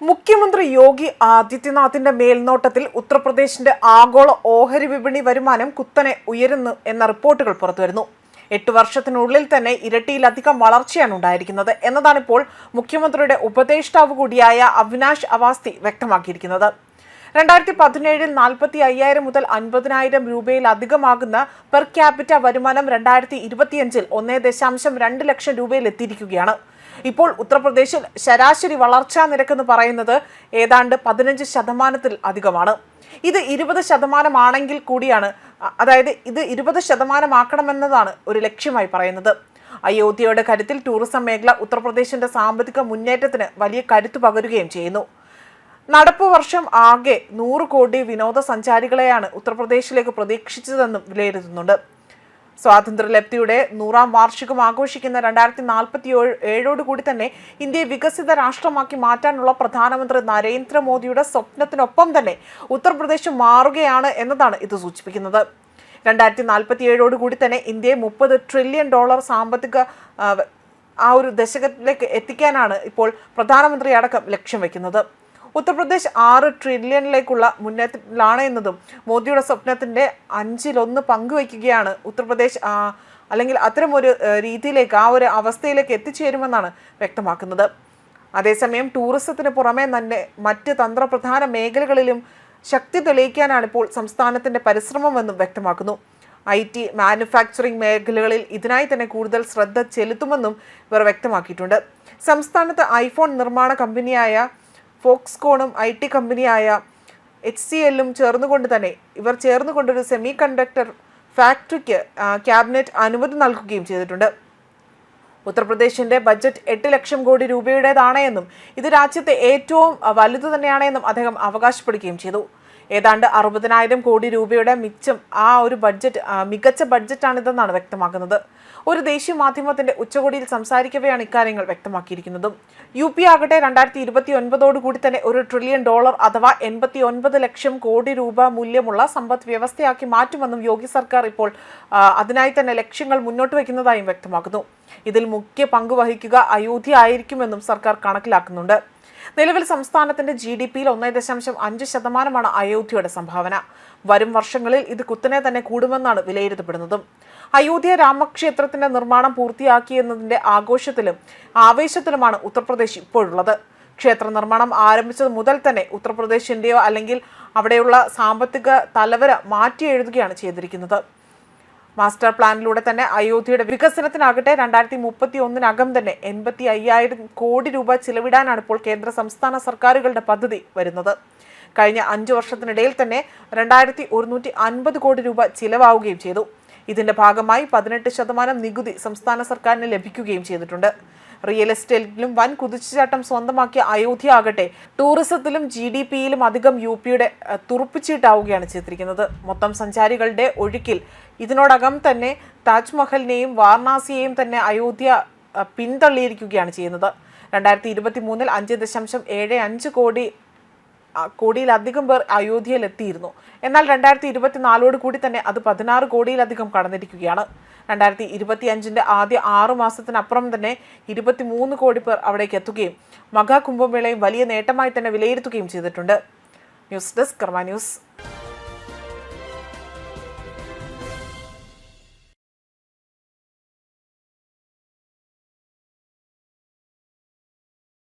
മുഖ്യമന്ത്രി യോഗി ആദിത്യനാഥിന്റെ മേൽനോട്ടത്തിൽ ഉത്തർപ്രദേശിന്റെ ആഗോള ഓഹരി വിപണി വരുമാനം കുത്തനെ ഉയരുന്നു എന്ന റിപ്പോർട്ടുകൾ പുറത്തുവരുന്നു. എട്ട് വർഷത്തിനുള്ളിൽ തന്നെ ഇരട്ടിയിലധികം വളർച്ചയാണ് ഉണ്ടായിരിക്കുന്നത് എന്നതാണിപ്പോൾ മുഖ്യമന്ത്രിയുടെ ഉപദേഷ്ടാവ് കൂടിയായ അവിനാഷ് അവാസ്തി വ്യക്തമാക്കിയിരിക്കുന്നത്. രണ്ടായിരത്തി പതിനേഴിൽ നാൽപ്പത്തി അയ്യായിരം മുതൽ അൻപതിനായിരം രൂപയിലധികമാകുന്ന പെർ ക്യാപിറ്റ വരുമാനം രണ്ടായിരത്തി ഇരുപത്തിയഞ്ചിൽ ഒന്നേ ദശാംശം രണ്ട് ലക്ഷം രൂപയിൽ എത്തിയിരിക്കുകയാണ് ഇപ്പോൾ ഉത്തർപ്രദേശിൽ ശരാശരി വളർച്ചാ നിരക്ക് എന്ന് പറയുന്നത് ഏതാണ്ട് പതിനഞ്ച് ശതമാനത്തിൽ അധികമാണ്. ഇത് ഇരുപത് ശതമാനമാണെങ്കിൽ കൂടിയാണ്. അതായത് ഇത് ഇരുപത് ശതമാനമാക്കണമെന്നതാണ് ഒരു ലക്ഷ്യമായി പറയുന്നത്. അയോധ്യയുടെ കരുത്തിൽ ടൂറിസം മേഖല ഉത്തർപ്രദേശിന്റെ സാമ്പത്തിക മുന്നേറ്റത്തിന് വലിയ കരുത്തു പകരുകയും ചെയ്യുന്നു. നടപ്പ് വർഷം ആകെ നൂറ് കോടി വിനോദസഞ്ചാരികളെയാണ് ഉത്തർപ്രദേശിലേക്ക് പ്രതീക്ഷിച്ചതെന്നും വിലയിരുത്തുന്നുണ്ട്. സ്വാതന്ത്ര്യലബ്ധിയുടെ നൂറാം വാർഷികം ആഘോഷിക്കുന്ന രണ്ടായിരത്തി നാൽപ്പത്തി ഏഴോടുകൂടി തന്നെ ഇന്ത്യയെ വികസിത രാഷ്ട്രമാക്കി മാറ്റാനുള്ള പ്രധാനമന്ത്രി നരേന്ദ്രമോദിയുടെ സ്വപ്നത്തിനൊപ്പം തന്നെ ഉത്തർപ്രദേശ് മാറുകയാണ് എന്നതാണ് ഇത് സൂചിപ്പിക്കുന്നത്. രണ്ടായിരത്തി നാൽപ്പത്തി ഏഴോടുകൂടി തന്നെ ഇന്ത്യയെ മുപ്പത് ട്രില്യൺ ഡോളർ സാമ്പത്തിക ആ, ഒരു ദശകത്തിലേക്ക് എത്തിക്കാനാണ് ഇപ്പോൾ പ്രധാനമന്ത്രി അടക്കം ലക്ഷ്യം വെക്കുന്നത്. ഉത്തർപ്രദേശ് ആറ് ട്രില്യണിലേക്കുള്ള മുന്നേറ്റത്തിലാണ് എന്നതും മോദിയുടെ സ്വപ്നത്തിന്റെ അഞ്ചിലൊന്ന് പങ്കുവയ്ക്കുകയാണ് ഉത്തർപ്രദേശ് അല്ലെങ്കിൽ അത്തരമൊരു രീതിയിലേക്ക് ആ ഒരു അവസ്ഥയിലേക്ക് എത്തിച്ചേരുമെന്നാണ് വ്യക്തമാക്കുന്നത്. അതേസമയം ടൂറിസത്തിന് പുറമെ തന്നെ മറ്റ് തന്ത്രപ്രധാന മേഖലകളിലും ശക്തി തെളിയിക്കാനാണ് ഇപ്പോൾ സംസ്ഥാനത്തിന്റെ പരിശ്രമമെന്നും വ്യക്തമാക്കുന്നു. ഐ ടി മാനുഫാക്ചറിംഗ് മേഖലകളിൽ ഇതിനായി തന്നെ കൂടുതൽ ശ്രദ്ധ ചെലുത്തുമെന്നും ഇവർ വ്യക്തമാക്കിയിട്ടുണ്ട്. സംസ്ഥാനത്ത് ഐഫോൺ നിർമ്മാണ കമ്പനിയായ ഫോക്സ്കോണും ഐ ടി കമ്പനിയായ എച്ച് സി എല്ലും ചേർന്നുകൊണ്ട് തന്നെ ഇവർ ചേർന്നുകൊണ്ടൊരു സെമി കണ്ടക്ടർ ഫാക്ടറിക്ക് ക്യാബിനറ്റ് അനുമതി നൽകുകയും ചെയ്തിട്ടുണ്ട്. ഉത്തർപ്രദേശിന്റെ ബജറ്റ് എട്ട് ലക്ഷം കോടി രൂപയുടേതാണ് എന്നും ഇത് രാജ്യത്തെ ഏറ്റവും വലുത് തന്നെയാണ് എന്നും അദ്ദേഹം അവകാശപ്പെടുകയും ചെയ്തു. ഏതാണ്ട് അറുപതിനായിരം കോടി രൂപയുടെ മിച്ചം ആ ഒരു ബഡ്ജറ്റ് മികച്ച ബഡ്ജറ്റാണിതെന്നാണ് വ്യക്തമാക്കുന്നത്. ഒരു ദേശീയ മാധ്യമത്തിന്റെ ഉച്ചകോടിയിൽ സംസാരിക്കവെയാണ് ഇക്കാര്യങ്ങൾ വ്യക്തമാക്കിയിരിക്കുന്നത്. യു പി ആകട്ടെ രണ്ടായിരത്തി ഇരുപത്തി ഒൻപതോടുകൂടി തന്നെ ഒരു ട്രില്യൺ ഡോളർ അഥവാ എൺപത്തി ഒൻപത് ലക്ഷം കോടി രൂപ മൂല്യമുള്ള സമ്പദ് വ്യവസ്ഥയാക്കി മാറ്റുമെന്നും യോഗി സർക്കാർ ഇപ്പോൾ അതിനായി തന്നെ ലക്ഷ്യങ്ങൾ മുന്നോട്ട് വയ്ക്കുന്നതായും വ്യക്തമാക്കുന്നു. ഇതിൽ മുഖ്യ പങ്കുവഹിക്കുക അയോധ്യ ആയിരിക്കുമെന്നും സർക്കാർ കണക്കിലാക്കുന്നുണ്ട്. നിലവിൽ സംസ്ഥാനത്തിന്റെ ജി ഡി പിയിൽ ഒന്നേ ദശാംശം അഞ്ച് ശതമാനമാണ് അയോധ്യയുടെ സംഭാവന. വരും വർഷങ്ങളിൽ ഇത് കുത്തനെ തന്നെ കൂടുമെന്നാണ് വിലയിരുത്തപ്പെടുന്നതും. അയോധ്യ രാമക്ഷേത്രത്തിന്റെ നിർമ്മാണം പൂർത്തിയാക്കിയെന്നതിന്റെ ആഘോഷത്തിലും ആവേശത്തിലുമാണ് ഉത്തർപ്രദേശ് ഇപ്പോഴുള്ളത്. ക്ഷേത്ര നിർമ്മാണം ആരംഭിച്ചത് മുതൽ തന്നെ ഉത്തർപ്രദേശിന്റെയോ അല്ലെങ്കിൽ അവിടെയുള്ള സാമ്പത്തിക തലവര മാറ്റി എഴുതുകയാണ് ചെയ്തിരിക്കുന്നത്. മാസ്റ്റർ പ്ലാനിലൂടെ തന്നെ അയോധ്യയുടെ വികസനത്തിനാകട്ടെ രണ്ടായിരത്തി മുപ്പത്തി ഒന്നിനകം തന്നെ എൺപത്തി അയ്യായിരം കോടി രൂപ ചിലവിടാനാണ് ഇപ്പോൾ കേന്ദ്ര സംസ്ഥാന സർക്കാരുകളുടെ പദ്ധതി വരുന്നത്. കഴിഞ്ഞ അഞ്ചു വർഷത്തിനിടയിൽ തന്നെ രണ്ടായിരത്തി ഒരുന്നൂറ്റി അൻപത് കോടി രൂപ ചിലവാവുകയും ചെയ്തു. ഇതിന്റെ ഭാഗമായി പതിനെട്ട് ശതമാനം നികുതി സംസ്ഥാന സർക്കാരിന് ലഭിക്കുകയും ചെയ്തിട്ടുണ്ട്. റിയൽ എസ്റ്റേറ്റിലും വൻ കുതിച്ചുചാട്ടം സ്വന്തമാക്കിയ അയോധ്യ ആകട്ടെ ടൂറിസത്തിലും ജി ഡി പിയിലും അധികം യു പിയുടെ തുറുപ്പിച്ചീട്ടാവുകയാണ് ചെയ്തിരിക്കുന്നത്. മൊത്തം സഞ്ചാരികളുടെ ഒഴുക്കിൽ ഇതിനോടകം തന്നെ താജ്മഹലിനെയും വാരണാസിയെയും തന്നെ അയോധ്യ പിന്തള്ളിയിരിക്കുകയാണ് ചെയ്യുന്നത്. രണ്ടായിരത്തി ഇരുപത്തി മൂന്നിൽ അഞ്ച് ദശാംശം ഏഴ് അഞ്ച് കോടി കോടിയിലധികം പേർ അയോധ്യയിൽ എത്തിയിരുന്നു എന്നാൽ രണ്ടായിരത്തി ഇരുപത്തിനാലോട് കൂടി തന്നെ അത് പതിനാറ് കോടിയിലധികം കടന്നിരിക്കുകയാണ്. രണ്ടായിരത്തി ഇരുപത്തി അഞ്ചിന്റെ ആദ്യ ആറു മാസത്തിനപ്പുറം തന്നെ ഇരുപത്തിമൂന്ന് കോടി പേർ അവിടേക്ക് എത്തുകയും മഹാകുംഭമേളയും വലിയ നേട്ടമായി തന്നെ വിലയിരുത്തുകയും ചെയ്തിട്ടുണ്ട്. News desk Karma news.